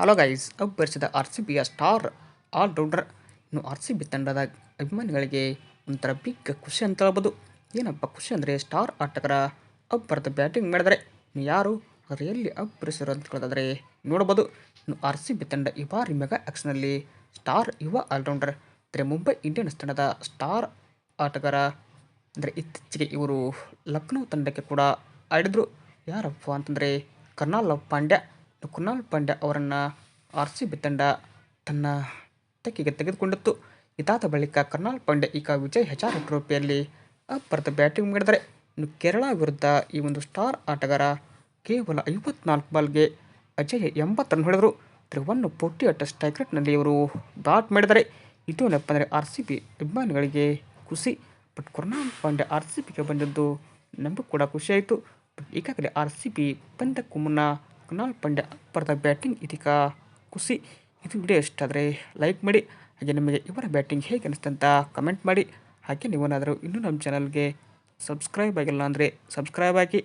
Hello guys ಅಬ್ಬರಿಸಿದ R C ಬಿಯ star allrounder ಇನ್ನು ಆರ್ ಸಿ ಬಿ ತಂಡದ ಅಭಿಮಾನಿಗಳಿಗೆ ಒಂಥರ ಬಿಗ್ ಖುಷಿ ಅಂತ ಹೇಳ್ಬೋದು. ಏನಪ್ಪ ಖುಷಿ ಅಂದರೆ ಸ್ಟಾರ್ ಆಟಗಾರ ಅಬ್ಬರದ ಬ್ಯಾಟಿಂಗ್ ಮಾಡಿದರೆ. ಯಾರು ಅವರು ಎಲ್ಲಿ ಅಬ್ಬರಿಸಿರು ಅಂತ ಕೇಳೋದಾದರೆ ನೋಡ್ಬೋದು. ಇನ್ನು ಆರ್ ಸಿ ಬಿ ತಂಡ ಈ ಬಾರಿ ಮೆಗಾ ಆ್ಯಕ್ಷನಲ್ಲಿ ಸ್ಟಾರ್ ಯುವ ಆಲ್ರೌಂಡರ್ ಅಂದರೆ ಮುಂಬೈ ಇಂಡಿಯನ್ಸ್ ತಂಡದ ಸ್ಟಾರ್ ಆಟಗಾರ. ಅಂದರೆ ಇತ್ತೀಚೆಗೆ ಇವರು ಲಕ್ನೋ ತಂಡಕ್ಕೆ ಕೂಡ ಆಡಿದರು. ಯಾರಪ್ಪ ಅಂತಂದರೆ ಕರ್ನಾಲ್ ಪಾಂಡ್ಯ. ಕುರ್ನಾಲ್ ಪಾಂಡ್ಯ ಅವರನ್ನು ಆರ್ ಸಿ ಬಿ ತಂಡ ತನ್ನ ತೆಕ್ಕೆಗೆ ತೆಗೆದುಕೊಂಡಿತ್ತು ಇದಾದ ಬಳಿಕ ಕರ್ನಾಲ್ ಪಾಂಡ್ಯ ಈಗ ವಿಜಯ್ ಹಜಾರೆ ಟ್ರೋಫಿಯಲ್ಲಿ ಅಬ್ಬರದ ಬ್ಯಾಟಿಂಗ್ ಮಾಡಿದರೆ ಇನ್ನು ಕೇರಳ ವಿರುದ್ಧ ಈ ಒಂದು ಸ್ಟಾರ್ ಆಟಗಾರ ಕೇವಲ ಐವತ್ನಾಲ್ಕು ಬಾಲ್ಗೆ ಅಜಯ್ ಎಂಬತ್ತು ರನ್ ಹೊಡೆದರು. ತ್ರಿವನ್ನು ಫೋರ್ಟಿ ಅಟ್ ಸ್ಟ್ರೈಕ್ ರೇಟ್ನಲ್ಲಿ ಇವರು ಬ್ಯಾಟ್ ಮಾಡಿದರೆ ಇದು ಏನಪ್ಪ ಅಂದರೆ ಆರ್ ಸಿ ಬಿ ಅಭಿಮಾನಿಗಳಿಗೆ ಖುಷಿ. But Krunal Pandya R C ಬಿಗೆ ಬಂದದ್ದು ನಮಗೂ ಕೂಡ ಖುಷಿಯಾಯಿತು ಬಟ್ ಈಗಾಗಲೇ ಆರ್ ಸಿ ಬಿ ಪಂದ್ಯಕ್ಕೂ ಮುನ್ನ ಕರುಣಾಲ್ ಪಂಡ್ಯ ಬರೆದ ಬ್ಯಾಟಿಂಗ್ ಇದೀಗ ಖುಷಿ ಇದು ವಿಡಿಯೋ ಇಷ್ಟಾದರೆ ಲೈಕ್ ಮಾಡಿ, ಹಾಗೆ ನಿಮಗೆ ಇವರ ಬ್ಯಾಟಿಂಗ್ ಹೇಗೆ ಅನಿಸ್ತು ಅಂತ ಕಮೆಂಟ್ ಮಾಡಿ. ಹಾಗೆ ನೀವೇನಾದರೂ ಇನ್ನೂ ನಮ್ಮ ಚಾನಲ್ಗೆ ಸಬ್ಸ್ಕ್ರೈಬ್ ಆಗಿಲ್ಲ ಅಂದರೆ ಸಬ್ಸ್ಕ್ರೈಬ್ ಆಗಿ.